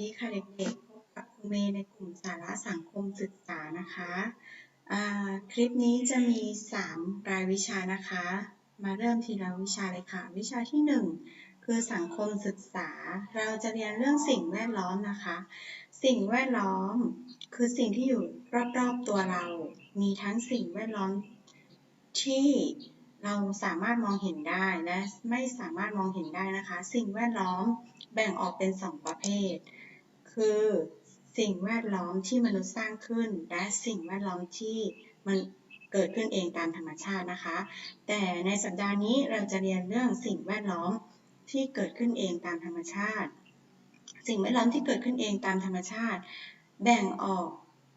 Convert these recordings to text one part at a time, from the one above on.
ดีค่ะเด็กๆ พบกับครูเมย์ในกลุ่มสาระสังคมศึกษานะคะคลิปนี้จะมี 3 รายวิชานะคะ มาเริ่มทีละวิชาเลยค่ะ วิชาที่ 1 คือสังคมศึกษา เราจะเรียนเรื่องสิ่งแวดล้อมนะคะ สิ่งแวดล้อม คือสิ่งที่อยู่รอบๆตัวเรา มีทั้งสิ่งแวดล้อมที่เราสามารถมองเห็นได้และไม่สามารถมองเห็นได้นะคะ สิ่งแวดล้อมแบ่งออกเป็น 2 ประเภท คือ สิ่งแวดล้อมที่มนุษย์สร้างขึ้น และสิ่งแวดล้อมที่มันเกิดขึ้นเองตามธรรมชาตินะคะ แต่ในสัปดาห์นี้เราจะเรียนเรื่องสิ่งแวดล้อมที่เกิดขึ้นเองตามธรรมชาติ สิ่งแวดล้อมที่เกิดขึ้นเองตามธรรมชาติ แบ่งออก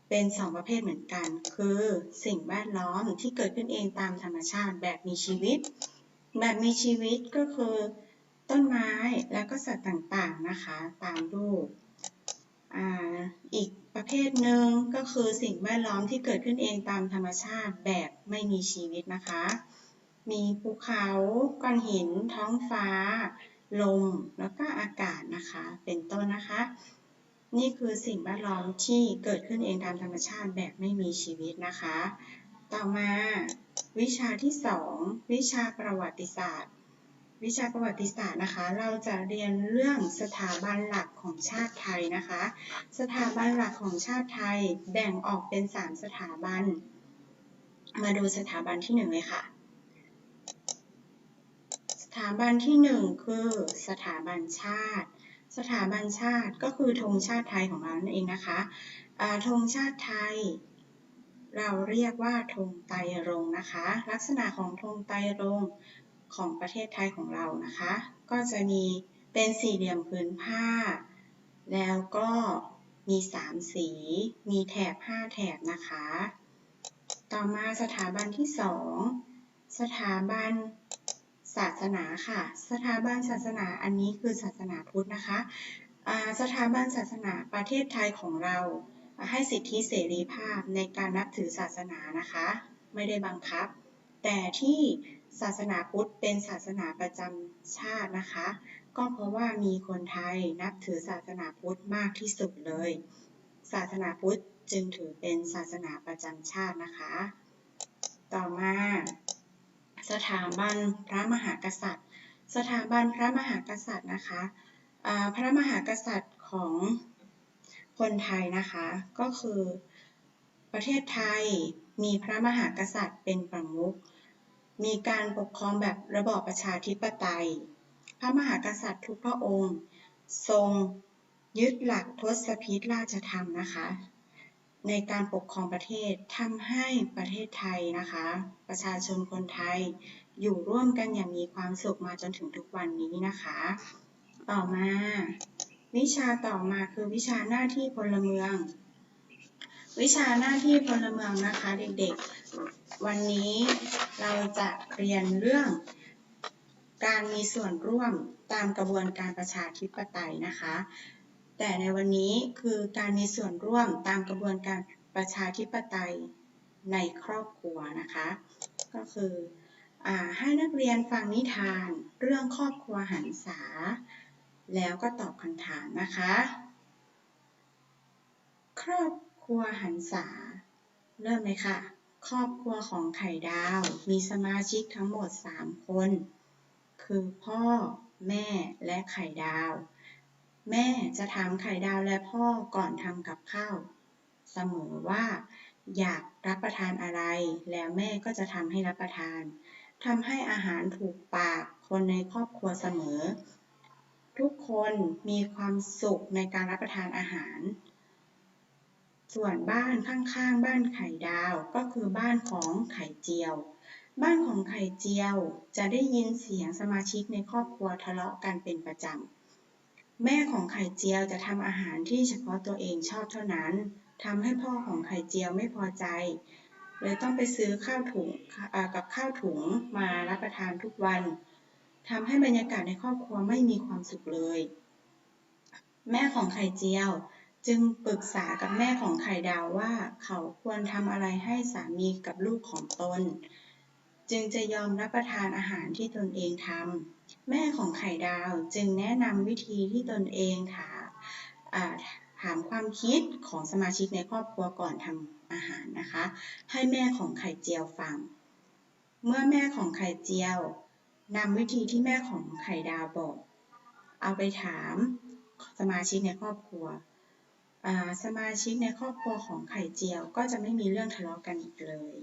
เป็นสองประเภทเหมือนกัน คือสิ่งแวดล้อมที่เกิดขึ้นเองตามธรรมชาติแบบมีชีวิต แบบมีชีวิตก็คือ ต้นไม้แล้วก็สัตว์ต่างๆนะคะ ตามรูป อีกประเภทหนึ่งก็คือสิ่งแวดล้อมที่เกิดขึ้นเองตามธรรมชาติแบบไม่มีชีวิตนะคะ มีภูเขาก้อนหิน ท้องฟ้า ลม แล้วก็อากาศนะคะ เป็นต้นนะคะ นี่คือสิ่งแวดล้อมที่เกิดขึ้นเองตามธรรมชาติแบบไม่มีชีวิตนะคะ ต่อมาวิชาที่ 2 วิชาประวัติศาสตร์ วิชาประวัติศาสตร์นะคะ เราจะเรียนเรื่องสถาบันหลักของชาติไทยนะคะ สถาบันหลักของชาติไทยแบ่งออกเป็น 3 สถาบัน มาดูสถาบันที่1เลยค่ะ สถาบันที่ 1 คือสถาบันชาติ สถาบันชาติก็คือธงชาติไทยของเรานั่นเองนะคะธงชาติไทย เราเรียกว่าธงไตรรงค์นะคะ ลักษณะของธงไตรรงค์ ของประเทศไทยของเรานะคะ ก็จะมีเป็นสี่เหลี่ยมพื้นผ้า แล้วก็มีสามสี มีแถบห้าแถบนะคะ ต่อมาสถาบันที่สองสถาบันศาสนาค่ะ สถาบันศาสนาอันนี้คือศาสนาพุทธนะคะ สถาบันศาสนาประเทศไทยของเราให้สิทธิเสรีภาพในการนับถือศาสนานะคะ ไม่ได้บังคับ แต่ที่ ศาสนาพุทธเป็นศาสนาประจำชาตินะคะ ก็เพราะว่ามีคนไทยนับถือศาสนาพุทธมากที่สุดเลย ศาสนาพุทธจึงถือเป็นศาสนาประจำชาตินะคะ ต่อมาสถาบันพระมหากษัตริย์ สถาบันพระมหากษัตริย์นะคะพระมหากษัตริย์ของคนไทยนะคะ ก็คือประเทศไทยมีพระมหากษัตริย์เป็นประมุข มีการปกครองแบบระบอบประชาธิปไตย พระมหากษัตริย์ทุกพระองค์ ทรงยึดหลักทศพิธราชธรรมนะคะ ในการปกครองประเทศทำให้ประเทศไทยนะคะ ประชาชนคนไทยอยู่ร่วมกันอย่างมีความสุขมาจนถึงทุกวันนี้นะคะ ต่อมา วิชาต่อมาคือวิชาหน้าที่พลเมือง วิชาหน้าที่พลเมืองนะคะเด็กๆ วันนี้เราจะเรียนเรื่อง การมีส่วนร่วมตามกระบวนการประชาธิปไตยนะคะ แต่ในวันนี้คือการมีส่วนร่วมตามกระบวนการประชาธิปไตยในครอบครัวนะคะ ก็คืออให้นักเรียนฟังนิทานเรื่องครอบครัวหันษา แล้วก็ตอบคำถามนะคะ ครอบครัวหันษา เริ่มเลยค่ะ ครอบครัวของไข่ดาวมีสมาชิกทั้งหมด 3 คน คือพ่อ แม่และไข่ดาว แม่จะถามไข่ดาวและพ่อก่อนทำกับข้าวเสมอว่า อยากรับประทานอะไร แล้วแม่ก็จะทำให้รับประทานทำให้อาหารถูกปากคนในครอบครัวเสมอ ทุกคนมีความสุขในการรับประทานอาหาร ส่วนบ้านข้างๆ บ้านไข่ดาวก็คือบ้านของไข่เจียว บ้านของไข่เจียวจะได้ยินเสียงสมาชิกในครอบครัวทะเลาะกันเป็นประจำ แม่ของไข่เจียวจะทำอาหารที่เฉพาะตัวเองชอบเท่านั้นทำให้พ่อของไข่เจียวไม่พอใจเลยต้องไปซื้อข้าวถุงกับข้าวถุงมารับประทานทุกวันทำให้บรรยากาศในครอบครัวไม่มีความสุขเลย แม่ของไข่เจียว จึงปรึกษากับแม่ของไข่ดาวว่าเขาควรทำอะไรให้สามีกับลูกของตน จึงจะยอมรับประทานอาหารที่ตนเองทำแม่ของไข่ดาวจึงแนะนำวิธีที่ตนเองถาอ่าถามความคิดของสมาชิกในครอบครัวก่อนทำอาหารนะคะ ให้แม่ของไข่เจียวฟัง เมื่อแม่ของไข่เจียวนำวิธีที่แม่ของไข่ดาวบอก เอาไปถามสมาชิกในครอบครัว สมาชิกในครอบครัวของไข่เจียวก็จะไม่มีเรื่องทะเลาะกันอีกเลย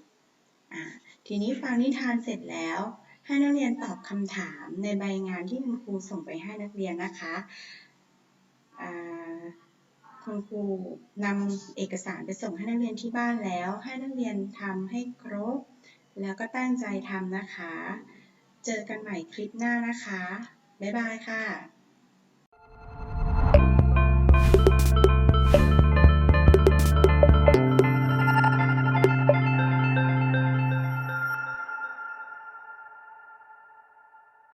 ทีนี้ฟังนิทานเสร็จแล้ว ให้นักเรียนตอบคำถามในใบงานที่คุณครูส่งไปให้นักเรียนนะคะคุณครูนำเอกสารไปส่งให้นักเรียนที่บ้านแล้ว ให้นักเรียนทำให้ครบ แล้วก็ตั้งใจทำนะคะ เจอกันใหม่คลิปหน้านะคะ บ๊ายบายค่ะ